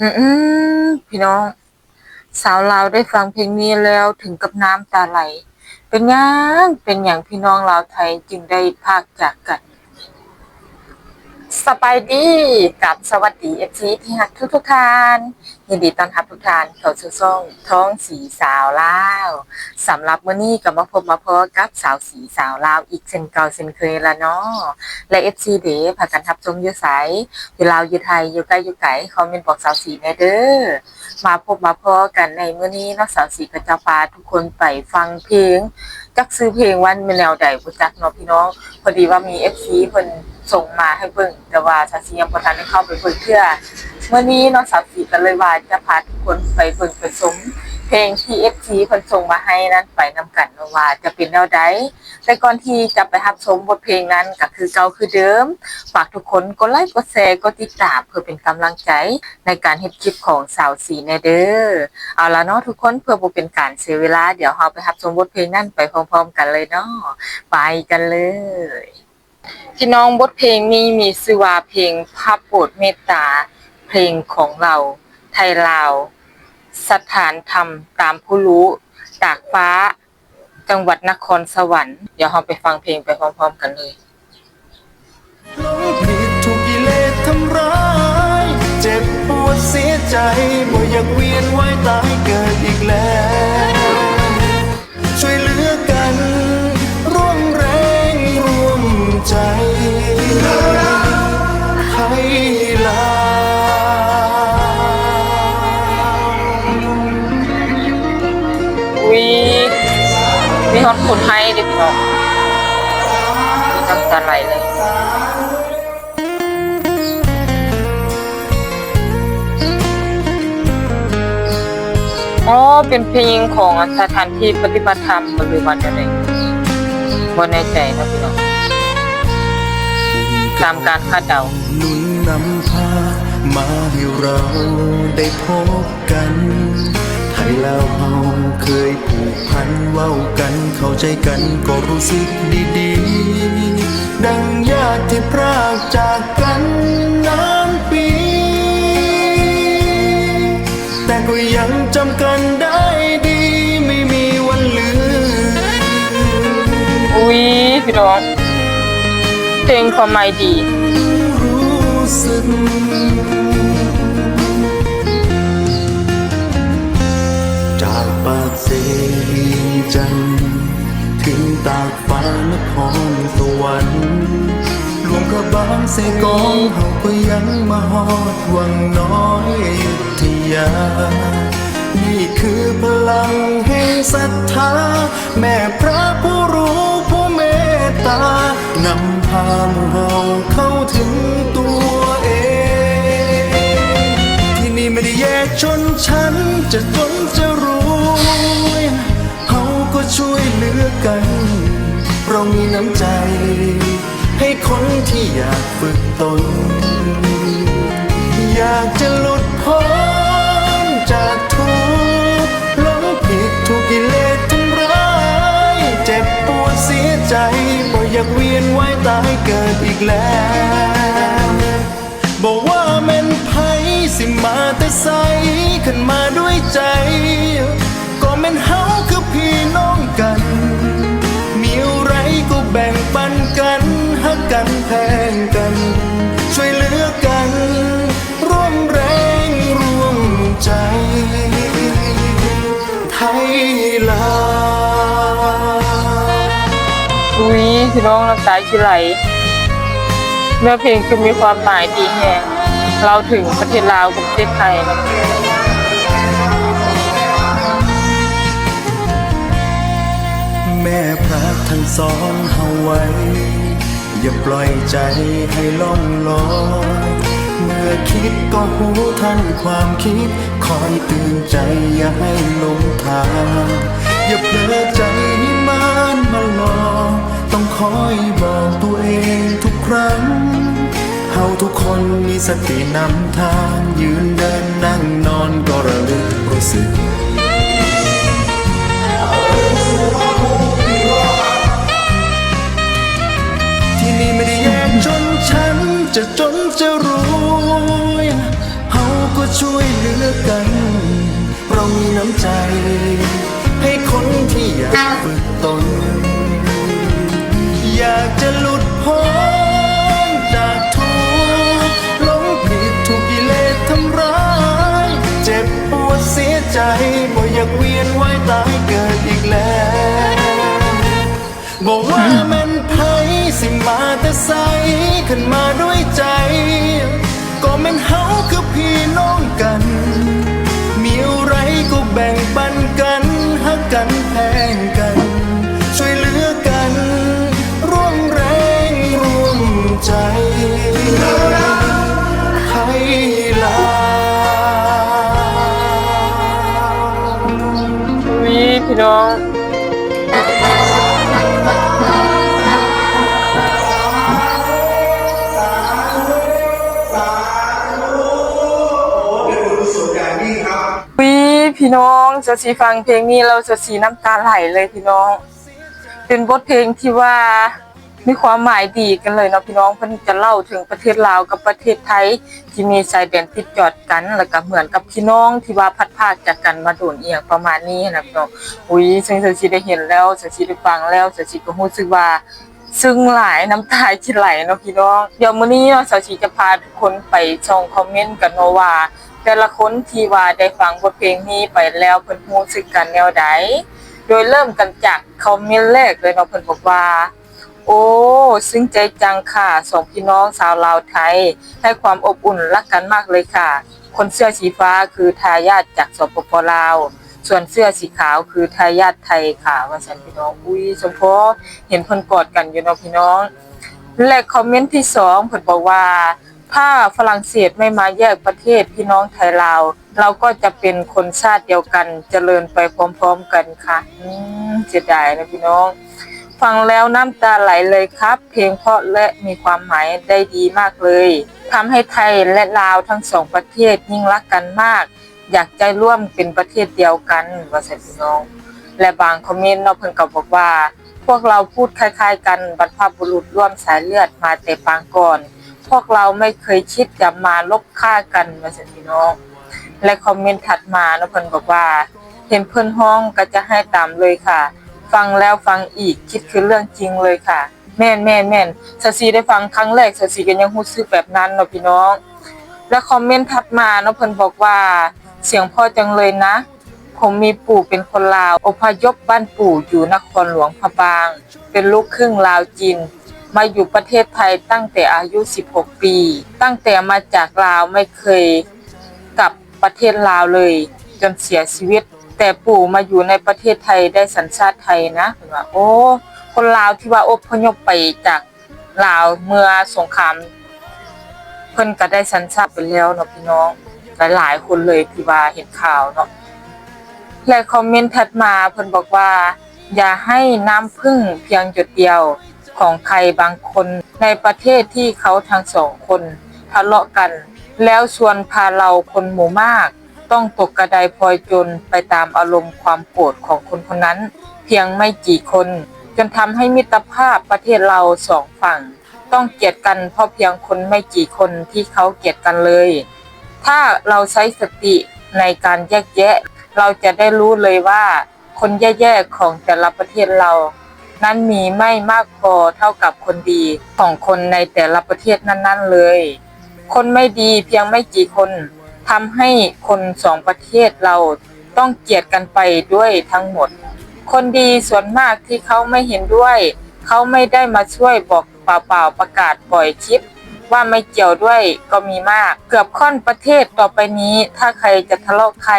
อืมพี่น้อง สาวลาวได้ฟังเพลงนี้แล้วถึงกับน้ำตาไหล เป็นยังเป็นอย่างพี่น้องลาวไทยจึงได้พากจากกัน สบายดีกับสวัสดีเอฟซีที่หักทุกทุกท่านยินดีต้อนรับทุกท่านเข้าสู่ช่องท้องสีสาวลาวสำหรับมื้อนี้ก็มาพบมาพบกับสาวสีสาวลาวอีกเช่นเก่าเช่นเคยละเนาะและเอฟซีเดพากันทับชมอยู่ไสอยู่ลาวอยู่ไทยอยู่ใกล้อยู่ไกลคอมเมนต์บอกสาวสีแน่เด้อมาพบมาพบกันในมื้อนี้นาะสาวสีก็จะพาทุกคนไปฟังเพลงจักซื้อเพลงวันเป็นแนวใดบ่จักเนาะพี่น้องพอดีว่ามี FC เพิ่น ส่งมาให้เบิ่งแต่ว่าสาวสียังบ่ทันได้เข้าไปเบิ่งเทื่อเมื่อนี้เนาะสาวสีก็เลยว่าจะพาทุกคนไปเบิ่งไปชมเพลงที่ FC เพิ่นส่งมาให้นั้นไปนํกันเนว่าจะเป็นแนวใดแต่ก่อนที่จะไปรับชมบทเพลงนั้นก็คือเก่าคือเดิม ฝากทุกคนกดไลค์กดแชร์กดติดตามเพื่อเป็นกำลังใจในการเฮ็ดคลิปของสาวสีแนเด้อเอาละเนาะทุกคนเพื่อบ่เป็นการเสียเวลาเดี๋ยวเราไปรับชมบทเพลงนั่นไปพร้อมๆ กันเลยเนาะไปกันเลย พี่น้องบทเพลงนี้มีชื่อว่าเพลงพระโปรดเมตตา เพลงของเรา ไทยลาว สถานธรรมตามผู้รู้ ตากฟ้า จังหวัดนครสวรรค์ เดี๋ยวเราไปฟังเพลงไปพร้อมๆกันเลยหลงผิดถูกกิเลสทำร้าย เจ็บปวดเสียใจบ่อยากเวียนว่ายตายเกิดอีกแล้ว มีฮอตคนไทยเด็กน้องน้ำตาไหลเลยอ๋อเป็นเพลงของสถานที่ปฏิบัติธรรมหรือวันอะไรบ่แน่ใจนะพี่น้องตามการคาดเดาหนุนนำพามาให้เราได้พบกัน ไทยลาวเฮาเคยผูกพันเว้ากันเข้าใจกันก็รู้สึกดีๆ ดังญาติที่พรากจากกันนานปี แต่ก็ยังจำกันได้ดีไม่มีวันลืมอุ้ยพี่น้องเพลงความหมายดีรู้สึก ปากเสรีจันถึงตากฟ้านครสวรรค์หลวงพระบางเสกองเฮาก็ยังมาฮอดวังน้อยอยุธยา นี่คือพลังแห่งศรัทธา แม่พระผู้รู้ผู้เมตตานำพาหมู่เฮาเข้าถึงตัวเอง ไม่ได้แยกชนชั้นจะจนจะรวยเฮาก็ช่วยเหลือกัน เรามีน้ำใจ ให้คนที่อยากฝึกตน อยากจะหลุดพ้นจากทุกข์หลงผิดถูกกิเลสทำร้าย เจ็บปวดเสียใจบ่อยากเวียนว่ายตายเกิดอีกแล้ว สิมาแต่ใสขึ้นมาด้วยใจ ก็แม่นเฮาคือพี่น้องกัน มีอะไรก็แบ่งปันกันฮักกันแพงกัน ช่วยเหลือกัน ร่วมแรงร่วมใจ ไทยลาวอุ้ยพี่น้องน้ำตายชิไหลเนื้อเพลงคือมีความหมายดีแฮง เราถึงประเทศลาวกับประเทศไทยแม่พระท่านสอนเฮาไว้ อย่าปล่อยใจให้ล่องลอยเมื่อคิดก็หูทันความคิด คอยตือนใจอย่าให้ลงทาง คนมีสตินำทางยืนเดินนั่งนอนก็ระลึกรู้สึกที่นี่ไม่ได้แยกชนชั้นจะจนจะรวยเฮาก็ช่วยเหลือกัน เรามีน้ำใจ ให้คนที่อยากฝึกตน อยากจะหลุดพ้น บอกว่ามันไผสิมาแต่ใสขึ้นมาด้วยใจ ก็มันเฮาคือพี่น้องกัน มีอะไรก็แบ่งปันกันหักกันแพงกัน ช่วยเหลือกัน ร่วมแรงร่วมใจให้ลาววิพี่น้อง พี่น้องจะสีฟังเพลงนี้เราจะสีน้ำตาไหลเลยพี่น้อง เป็นบทเพลงที่ว่ามีความหมายดีกันเลยเนาะพี่น้องเพิ่นจะเล่าถึงประเทศลาวกับประเทศไทย ที่มีชายแดนติดจอดกันแล้วก็เหมือนกับพี่น้องที่ว่าพัดพากจากกันมาโดนเอียงประมาณนี้นะพี่น้องอุ้ยซึ่งจะสีได้เห็นแล้วจะสีได้ฟังแล้วจะสีก็รู้สึกว่าซึ่งหลายน้ำตาที่ไหลเนาะพี่น้องเดี๋ยวมื้อนี้เนาะสาวชีจะพาทุกคนไปช่องคอมเมนต์กันเนาะว่า แต่ละคนที่ว่าได้ฟังบทเพลงนี้ไปแล้วเพิ่นรู้สึกกันแนวใดโดยเริ่มกันจากคอมเมนต์แรกเลยเนาะเพิ่นบอกว่า โอ้ซึ้งใจจังค่ะสองพี่น้องสาวลาวไทย ให้ความอบอุ่นรักกันมากเลยค่ะ คนเสื้อสีฟ้าคือทายาทจากสปปลาว ส่วนเสื้อสีขาวคือทายาทไทยค่ะว่าสันพี่น้องอุ้ยสมพอเห็นเพิ่นกอดกันอยู่เนาะพี่น้องและคอมเมนต์ที่สองเพิ่นบอกว่า ถ้าฝรั่งเศสไม่มาแยกประเทศพี่น้องไทยลาว เราก็จะเป็นคนชาติเดียวกันเจริญไปพร้อมๆกันค่ะเสียดายนะพี่น้อง ฟังแล้วน้ำตาไหลเลยครับ เพลงเพราะและมีความหมายได้ดีมากเลยทำให้ไทยและลาวทั้งสองประเทศยิ่งรักกันมาก อยากใจร่วมเป็นประเทศเดียวกันว่าสันพี่น้อง และบางคอมเมนต์เนาะเพิ่นก็บอกว่า พวกเราพูดคล้าย ๆ กันบรรพบุรุษร่วมสายเลือดมาแต่ปางก่อน พวกเราไม่เคยคิดจะมาลบฆ่ากันว่าสันพี่น้อง และคอมเมนต์ถัดมานาะเพิ่นบอกว่า เห็นเพิ่อนห้องก็จะให้ตามเลยค่ะ ฟังแล้วฟังอีกคิดคือเรื่องจริงเลยค่ะ แม่นแม่นแม่นสซีได้ฟังครั้งแรกสซีก็ยังรู้สึกแบบนั้นเนาะพี่น้อง และคอมเมนต์ถัดมาเนาะเพิ่นบอกว่า เสียงพ่อจังเลยนะผมมีปู่เป็นคนลาว อพยพบ้านปู่อยู่นครหลวงพะบาง เป็นลูกครึ่งลาวจีน มาอยู่ประเทศไทยตั้งแต่อายุ 16 ปี ตั้งแต่มาจากลาวไม่เคยกลับประเทศลาวเลย จนเสียชีวิต แต่ปู่มาอยู่ในประเทศไทยได้สัญชาติไทยนะว่าโอ้คนลาวที่ว่าอพยพไปจากลาวเมื่อสงครามเพิ่นก็ได้สัญชาติไปแล้วเนาะพี่น้องหลายๆคนเลยที่ว่าเห็นข่าวเนาะและคอมเมนต์ถัดมาเพิ่นบอกว่า อย่าให้น้ำพึ่งเพียงหยดเดียว ของใครบางคนในประเทศที่เขาทั้งสองคนทะเลาะกัน แล้วชวนพาเราคนหมู่มาก ต้องตกกระไดพลอยจนไปตามอารมณ์ความโกรธของคนคนนั้น เพียงไม่กี่คน จนทำให้มิตรภาพประเทศเราสองฝั่ง ต้องเกลียดกันเพราะเพียงคนไม่กี่คนที่เขาเกลียดกันเลย ถ้าเราใช้สติในการแยกแยะ เราจะได้รู้เลยว่า คนแย่ๆของแต่ละประเทศเรา นั้นมีไม่มากพอเท่ากับคนดีของคนในแต่ละประเทศนั้น ๆ เลย คนไม่ดีเพียงไม่กี่คนทำให้คนสองประเทศเราต้องเกลียดกันไปด้วยทั้งหมด คนดีส่วนมากที่เขาไม่เห็นด้วย เขาไม่ได้มาช่วยบอกเปล่าๆประกาศปล่อยคลิปว่าไม่เกี่ยวด้วยก็มีมาก เกือบค่อนประเทศต่อไปนี้ ถ้าใครจะทะเลาะใคร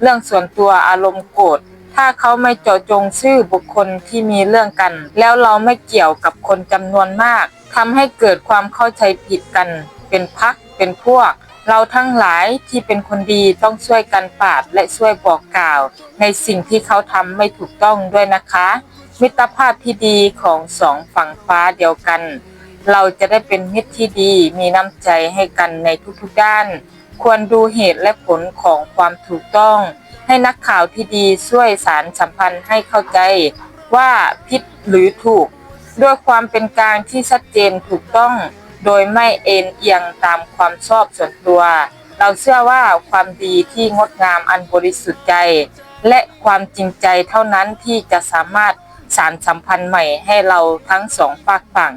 เรื่องส่วนตัวอารมณ์โกรธ ถ้าเขาไม่เจาะจงชื่อบุคคลที่มีเรื่องกัน แล้วเราไม่เกี่ยวกับคนจำนวนมากทำให้เกิดความเข้าใจผิดกัน เป็นพักเป็นพวก เราทั้งหลายที่เป็นคนดีต้องช่วยกันปราบและช่วยบอกกล่าว ในสิ่งที่เขาทำไม่ถูกต้องด้วยนะคะ มิตรภาพที่ดีของสองฝั่งฟ้าเดียวกัน เราจะได้เป็นมิตรที่ดีมีน้ำใจให้กันในทุกๆด้าน ควรดูเหตุและผลของความถูกต้อง ให้นักข่าวที่ดีช่วยสารสัมพันธ์ให้เข้าใจว่าผิดหรือถูก ด้วยความเป็นกลางที่ชัดเจนถูกต้อง โดยไม่เอ็นเอียงตามความชอบส่วนตัว เราเชื่อว่าความดีที่งดงามอันบริสุทธิ์ใจ และความจริงใจเท่านั้นที่จะสามารถสารสัมพันธ์ใหม่ให้เราทั้งสองฝากฝั่ง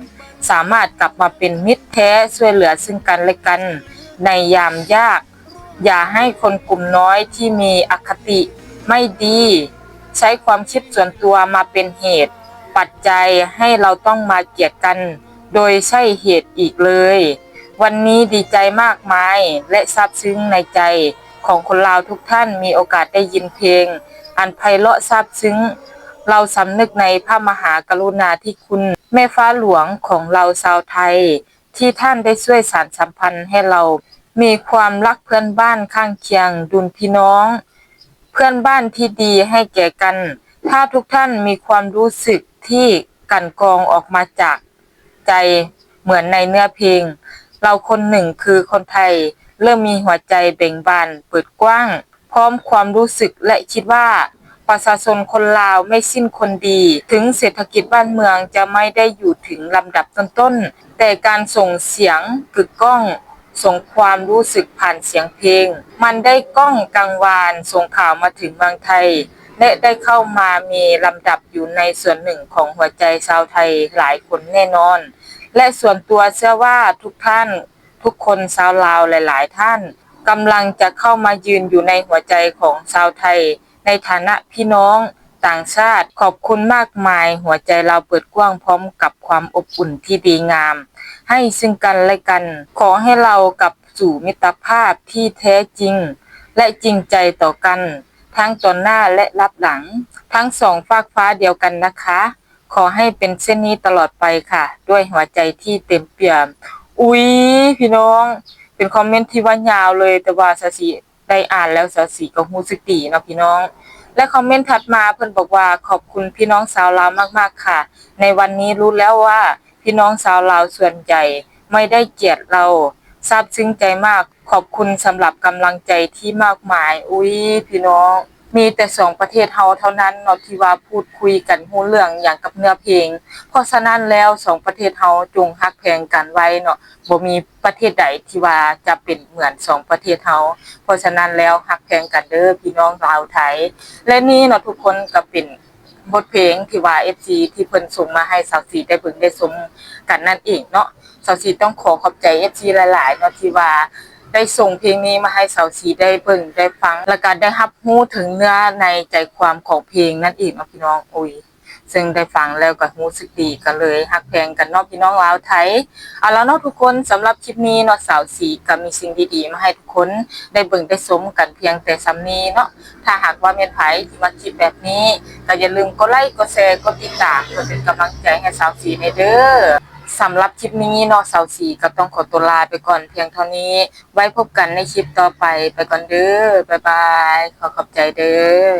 สามารถกลับมาเป็นมิตรแท้ช่วยเหลือซึ่งกันและกัน ในยามยาก อย่าให้คนกลุ่มน้อยที่มีอคติไม่ดี ใช้ความคิดส่วนตัวมาเป็นเหตุ ปัจจัยให้เราต้องมาเกลียดกัน โดยใช่เหตุอีกเลย วันนี้ดีใจมากมายและซาบซึ้งในใจของคนลาวทุกท่านมีโอกาสได้ยินเพลง อันไพเราะซาบซึ้ง เราสำนึกในพระมหากรุณาธิคุณ แม่ฟ้าหลวงของเราชาวไทย ที่ท่านได้ช่วยสานสัมพันธ์ให้เรามีความรักเพื่อนบ้านข้างเคียงดุลพี่น้อง เพื่อนบ้านที่ดีให้แก่กัน ถ้าทุกท่านมีความรู้สึกที่กันกองออกมาจากใจเหมือนในเนื้อเพลง เราคนหนึ่งคือคนไทย เริ่มมีหัวใจเบ่งบานเปิดกว้าง พร้อมความรู้สึกและคิดว่า ประชาชนคนลาวไม่สิ้นคนดี ถึงเศรษฐกิจบ้านเมืองจะไม่ได้อยู่ถึงลำดับต้นๆ แต่การส่งเสียงกึกก้อง ส่งความรู้สึกผ่านเสียงเพลง มันได้ก้องกังวานส่งข่าวมาถึงเมืองไทย และได้เข้ามามีลำดับอยู่ในส่วนหนึ่งของหัวใจชาวไทยหลายคนแน่นอน และส่วนตัวเชื่อว่าทุกท่านทุกคนชาวลาวหลาย ๆ ท่านกำลังจะเข้ามายืนอยู่ในหัวใจของชาวไทย ในฐานะพี่น้องต่างชาติขอบคุณมากมาย หัวใจเราเปิดกว้างพร้อมกับความอบอุ่นที่ดีงาม ให้ซึ่งกันและกัน ขอให้เรากลับสู่มิตรภาพที่แท้จริง และจริงใจต่อกัน ทั้งต่อหน้าและรับหลัง ทั้งสองฟากฟ้าเดียวกันนะคะ ขอให้เป็นเช่นนี้ตลอดไปค่ะ ด้วยหัวใจที่เต็มเปี่ยม อุ๊ย พี่น้อง เป็นคอมเมนต์ที่ว่ายาวเลยแต่ว่าสสี ได้อ่านแล้วสาสีก็หูสึกดีเนาะพี่น้อง และคอมเมนต์ถัดมาเพิ่นบอกว่าขอบคุณพี่น้องสาวลาวมากๆค่ะ ในวันนี้รู้แล้วว่าพี่น้องสาวลาวส่วนใหญ่ไม่ได้เกลียดเราซาบซึ้งใจมากขอบคุณสำหรับกำลังใจที่มากมาย อุ้ยพี่น้อง มีแต่สองประเทศเฮาเท่านั้นเนาะที่ว่าพูดคุยกันรู้เรื่องอย่างกับเนื้อเพลง เพราะฉะนั้นแล้วสองประเทศเฮาจงฮักแพงกันไว้เนาะบ่มีประเทศใดที่ว่าจะเป็นเหมือนสองประเทศเฮาเพราะฉะนั้นแล้วฮักแพงกันเด้อพี่น้องชาวไทย และนี่เนาะทุกคนก็เป็นบทเพลงที่ว่า FC ที่เพิ่นส่งมาให้สาวสีได้เบิ่งได้ชมกันนั่นเองเนาะสาวสีต้องขอขอบใจ FC หลายๆเนาะที่ว่า ได้ส่งเพลงนี้มาให้สาวสีได้เบิ่งได้ฟัง แล้วก็ได้รับรู้ถึงเนื้อในใจความของเพลงนั่นเองนะพี่น้องโอ้ยซึ่งได้ฟังแล้วก็รู้สึกดีกันเลยฮักแพงกันนาะพี่น้องลาวไทยเอาแล้วเนาะทุกคนสำหรับคลิปนี้เนาะสาวสีก็มีสิ่งดีๆมาให้ทุกคนได้เบิ่งได้ชมกันเพียงแต่ซ้ำนี้เนาะถ้าหากว่าเมียนไผที่มาคลิปแบบนี้ก็อย่าลืมกดไลค์กดแชร์กดติดตามเพื่อเป็นกำลังใจให้สาวสีในเด้อ สำหรับคลิปนี้เนาะสาวสีก็ต้องขอตัวลาไปก่อนเพียงเท่านี้ ไว้พบกันในคลิปต่อไปไปก่อนเด้อบ๊ายบาย ขอขอบใจเด้อ